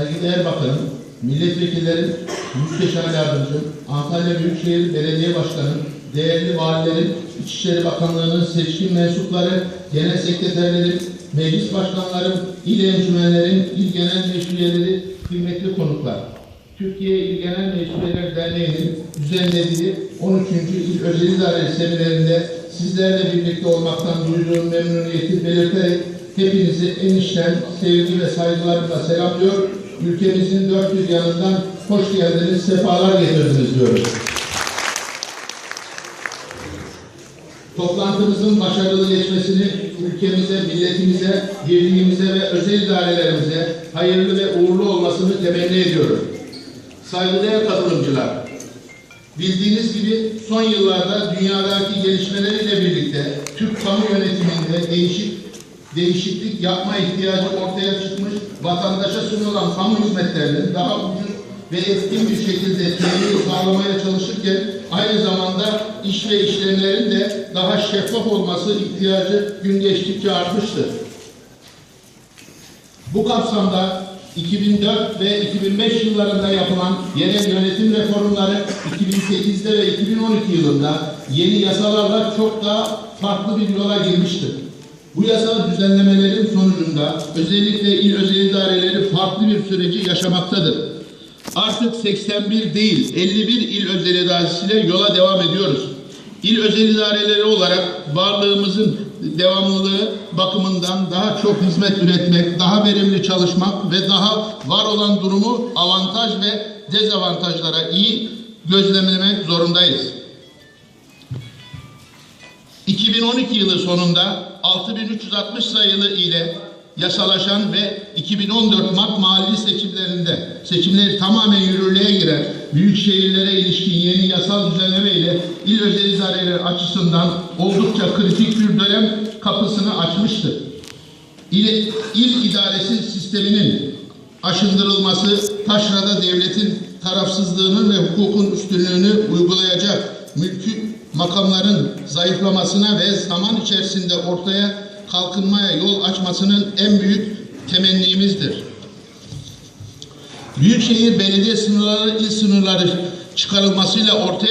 Saygıdeğer Bakanım, milletvekillerim, Müsteşar Yardımcım, Antalya Büyükşehir Belediye Başkanım, değerli valilerim, İçişleri Bakanlığı'nın seçkin mensupları, genel sekreterlerim, meclis başkanlarım, il encümenlerim, il genel meclis üyeleri, kıymetli konuklar. Türkiye İl Genel Meclisler Derneği'nin düzenlediği 13. İl Özel İdare Seminerinde sizlerle birlikte olmaktan duyduğum memnuniyeti belirterek hepinizi en içten sevgi ve saygılarımla selamlıyor. Ülkemizin dört bir yanından hoş geldiniz, sefalar getirdiniz diyoruz. Toplantımızın başarılı geçmesini ülkemize, milletimize, birliğimize ve özel idarelerimize hayırlı ve uğurlu olmasını temenni ediyorum. Saygıdeğer katılımcılar, bildiğiniz gibi son yıllarda dünyadaki gelişmeleriyle birlikte Türk kamu yönetiminde değişik değişiklik yapma ihtiyacı ortaya çıkmış, vatandaşa sunulan kamu hizmetlerinin daha ucuz ve etkin bir şekilde temin sağlamaya çalışırken aynı zamanda iş ve işlemlerin de daha şeffaf olması ihtiyacı gün geçtikçe artmıştır. Bu kapsamda 2004 ve 2005 yıllarında yapılan yerel yönetim reformları 2008'de ve 2012 yılında yeni yasalarla çok daha farklı bir yola girmiştir. Bu yasal düzenlemelerin sonucunda özellikle il özel idareleri farklı bir süreci yaşamaktadır. Artık 81 değil 51 il özel idaresiyle yola devam ediyoruz. İl özel idareleri olarak varlığımızın devamlılığı bakımından daha çok hizmet üretmek, daha verimli çalışmak ve daha var olan durumu avantaj ve dezavantajlara iyi gözlemlemek zorundayız. 2012 yılı sonunda 6360 sayılı ile yasalaşan ve 2014 Mart mali seçimlerinde seçimleri tamamen yürürlüğe giren büyük şehirlere ilişkin yeni yasal düzenleme ile il özel idareleri açısından oldukça kritik bir dönem kapısını açmıştır. İl, il idaresi sisteminin aşındırılması taşrada devletin tarafsızlığının ve hukukun üstünlüğünü uygulayacak mülkü makamların zayıflamasına ve zaman içerisinde ortaya kalkınmaya yol açmasının en büyük temennimizdir. Büyükşehir belediye sınırları il sınırları çıkarılmasıyla ortaya